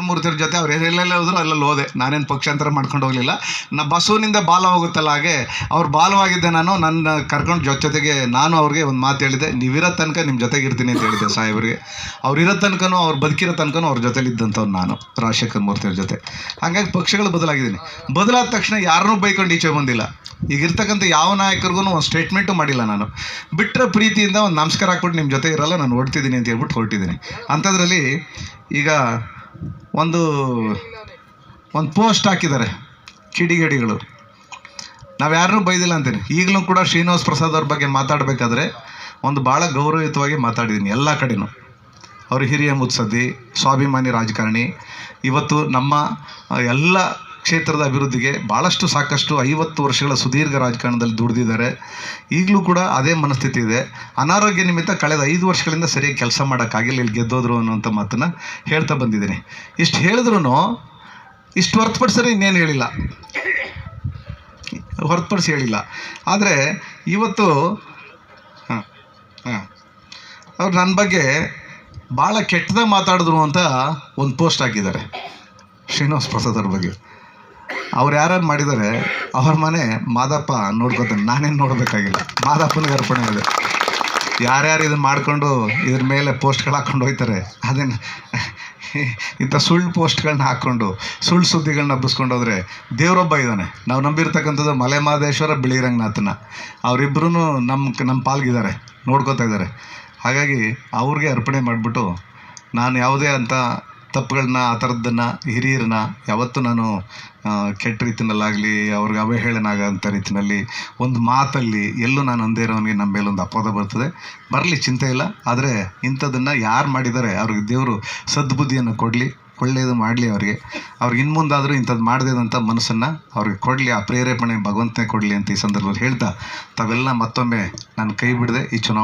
ಮೂರ್ತಿಯವ್ರ ಜೊತೆ ಅವ್ರು ಎಲ್ಲೆಲ್ಲೇ ಹೋದ್ರು ಅಲ್ಲೆಲ್ಲ ಹೋದೆ. ನಾನೇನು ಪಕ್ಷಾಂತರ ಮಾಡ್ಕೊಂಡು ಹೋಗಲಿಲ್ಲ. ನಾ ಬಸವನಿಂದ ಬಾಲ ಹೋಗುತ್ತಲ್ಲ ಹಾಗೆ, ಅವ್ರು ಬಾಲವಾಗಿದ್ದೆ ನಾನು, ನನ್ನ ಕರ್ಕೊಂಡು ಜೊತೆ ಜೊತೆಗೆ ನಾನು ಅವ್ರಿಗೆ ಒಂದು ಮಾತು ಹೇಳಿದೆ. ನೀವಿರೋ ತನಕ ನಿಮ್ಮ ಜೊತೆಗೆ ಇರ್ತೀನಿ ಅಂತ ಹೇಳಿದೆ ಸಾಹೇಬ್ರಿಗೆ ಅವ್ರು ಇರೋ ತನಕನೂ, ಅವ್ರು ಬದುಕಿರೋ ತನಕನೂ ಅವ್ರ ಜೊತೆಲಿ ಇದ್ದಂಥವ್ರು ನಾನು, ರಾಜಶೇಖರ್ ಮೂರ್ತಿಯವ್ರ ಜೊತೆ. ಹಾಗಾಗಿ ಪಕ್ಷಗಳು ಬದಲಾಗಿದ್ದೀನಿ. ಬದಲಾದ ತಕ್ಷಣ ಯಾರನ್ನೂ ಬೈಕೊಂಡು ಈಚೆ ಬಂದಿಲ್ಲ. ಈಗ ಇರ್ತಕ್ಕಂಥ ಯಾವ ನಾಯಕರಿಗೂ ಒಂದು ಸ್ಟೇಟ್ಮೆಂಟು ಮಾಡಿಲ್ಲ ನಾನು. ಬಿಟ್ಟರೆ ಪ್ರೀತಿಯಿಂದ ಒಂದು ನಮಸ್ಕಾರ ಹಾಕ್ಬಿಟ್ಟು ನಿಮ್ಮ ಜೊತೆ ಇರಲ್ಲ, ನಾನು ಹೊಡ್ತಿದ್ದೀನಿ ಅಂತ ಹೇಳ್ಬಿಟ್ಟು ಹೊರಟಿದ್ದೀನಿ. ಅಂಥದ್ರಲ್ಲಿ ಈಗ ಒಂದು ಒಂದು ಪೋಸ್ಟ್ ಹಾಕಿದ್ದಾರೆ, ಕಿಡಿಗೇಡಿಗಳು. ನಾವು ಯಾರನ್ನೂ ಬೈದಿಲ್ಲ ಅಂತೀನಿ. ಈಗಲೂ ಕೂಡ ಶ್ರೀನಿವಾಸ್ ಪ್ರಸಾದ್ ಅವ್ರ ಬಗ್ಗೆ ಮಾತಾಡಬೇಕಾದ್ರೆ ಒಂದು ಭಾಳ ಗೌರವಯುತವಾಗಿ ಮಾತಾಡಿದ್ದೀನಿ ಎಲ್ಲ ಕಡೆನೂ. ಅವರು ಹಿರಿಯ ಮುತ್ಸದ್ದಿ, ಸ್ವಾಭಿಮಾನಿ ರಾಜಕಾರಣಿ, ಇವತ್ತು ನಮ್ಮ ಎಲ್ಲ ಕ್ಷೇತ್ರದ ಅಭಿವೃದ್ಧಿಗೆ ಭಾಳಷ್ಟು ಸಾಕಷ್ಟು ಐವತ್ತು ವರ್ಷಗಳ ಸುದೀರ್ಘ ರಾಜಕಾರಣದಲ್ಲಿ ದುಡಿದಿದ್ದಾರೆ. ಈಗಲೂ ಕೂಡ ಅದೇ ಮನಸ್ಥಿತಿ ಇದೆ. ಅನಾರೋಗ್ಯ ನಿಮಿತ್ತ ಕಳೆದ ಐದು ವರ್ಷಗಳಿಂದ ಸರಿಯಾಗಿ ಕೆಲಸ ಮಾಡೋಕ್ಕಾಗಿಲ್ಲ. ಇಲ್ಲಿ ಗೆದ್ದೋದ್ರು ಅನ್ನೋಂಥ ಮಾತನ್ನು ಹೇಳ್ತಾ ಬಂದಿದ್ದೀನಿ. ಇಷ್ಟು ಹೇಳಿದ್ರು ಇಷ್ಟು ಹೊರತುಪಡಿಸಿದ್ರೆ ಇನ್ನೇನು ಹೇಳಿಲ್ಲ. ಹೊರತುಪಡಿಸಿ ಹೇಳಿಲ್ಲ. ಆದರೆ ಇವತ್ತು ಹಾಂ ಹಾಂ. ಅವ್ರು ನನ್ನ ಬಗ್ಗೆ ಭಾಳ ಕೆಟ್ಟದಾಗ ಮಾತಾಡಿದ್ರು ಅಂತ ಒಂದು ಪೋಸ್ಟ್ ಹಾಕಿದ್ದಾರೆ. ಶ್ರೀನಿವಾಸ್ ಪ್ರಸಾದ್ ಅವ್ರ ಬಗ್ಗೆ. ಅವ್ರು ಯಾರು ಮಾಡಿದ್ದಾರೆ, ಅವ್ರ ಮನೆ ಮಾದಪ್ಪ ನೋಡ್ಕೋತಾನೆ. ನಾನೇನು ನೋಡಬೇಕಾಗಿಲ್ಲ. ಮಾದಪ್ಪನಿಗೆ ಅರ್ಪಣೆ ಇದೆ. ಯಾರ್ಯಾರು ಇದನ್ನು ಮಾಡಿಕೊಂಡು ಇದ್ರ ಮೇಲೆ ಪೋಸ್ಟ್ಗಳು ಹಾಕ್ಕೊಂಡು ಹೋಗ್ತಾರೆ ಅದನ್ನು ಇಂಥ ಸುಳ್ಳು ಪೋಸ್ಟ್ಗಳನ್ನ ಹಾಕ್ಕೊಂಡು ಸುಳ್ಳು ಸುದ್ದಿಗಳನ್ನ ಹಬ್ಬಿಸ್ಕೊಂಡು ಹೋದರೆ ದೇವರೊಬ್ಬ ಇದ್ದಾನೆ. ನಾವು ನಂಬಿರ್ತಕ್ಕಂಥದ್ದು ಮಲೆ ಮಹದೇಶ್ವರ ಬಿಳಿರಂಗನಾಥನ ಅವರಿಬ್ಬರೂ ನಮ್ಮ ನಮ್ಮ ಪಾಲ್ಗಿದ್ದಾರೆ, ನೋಡ್ಕೋತಾ ಇದ್ದಾರೆ. ಹಾಗಾಗಿ ಅವ್ರಿಗೆ ಅರ್ಪಣೆ ಮಾಡಿಬಿಟ್ಟು ನಾನು ಯಾವುದೇ ಅಂತ ತಪ್ಪುಗಳನ್ನ, ಆ ಥರದ್ದನ್ನ ಹಿರಿಯರನ್ನ ಯಾವತ್ತೂ ನಾನು ಕೆಟ್ಟ ರೀತಿಯಲ್ಲಾಗಲಿ, ಅವ್ರಿಗೆ ಅವಹೇಳನ ಆಗೋಂಥ ರೀತಿಯಲ್ಲಿ ಒಂದು ಮಾತಲ್ಲಿ ಎಲ್ಲೂ ನಾನು ಅಂದೇ ಇರೋನಿಗೆ ನಮ್ಮ ಮೇಲೊಂದು ಅಪವಾದ ಬರ್ತದೆ. ಬರಲಿ, ಚಿಂತೆ ಇಲ್ಲ. ಆದರೆ ಇಂಥದ್ದನ್ನು ಯಾರು ಮಾಡಿದ್ದಾರೆ, ಅವ್ರಿಗೆ ದೇವರು ಸದ್ಬುದ್ಧಿಯನ್ನು ಕೊಡಲಿ, ಒಳ್ಳೆಯದು ಮಾಡಲಿ ಅವರಿಗೆ. ಅವ್ರಿಗೆ ಇನ್ನು ಮುಂದಾದರೂ ಇಂಥದ್ದು ಮಾಡದೇದಂಥ ಮನಸ್ಸನ್ನು ಅವ್ರಿಗೆ ಕೊಡಲಿ, ಆ ಪ್ರೇರೇಪಣೆ ಭಗವಂತನೇ ಕೊಡಲಿ ಅಂತ ಈ ಸಂದರ್ಭದಲ್ಲಿ ಹೇಳ್ತಾ, ತಾವೆಲ್ಲ ಮತ್ತೊಮ್ಮೆ ನಾನು ಕೈ ಬಿಡದೆ ಈ ಚುನಾವಣೆ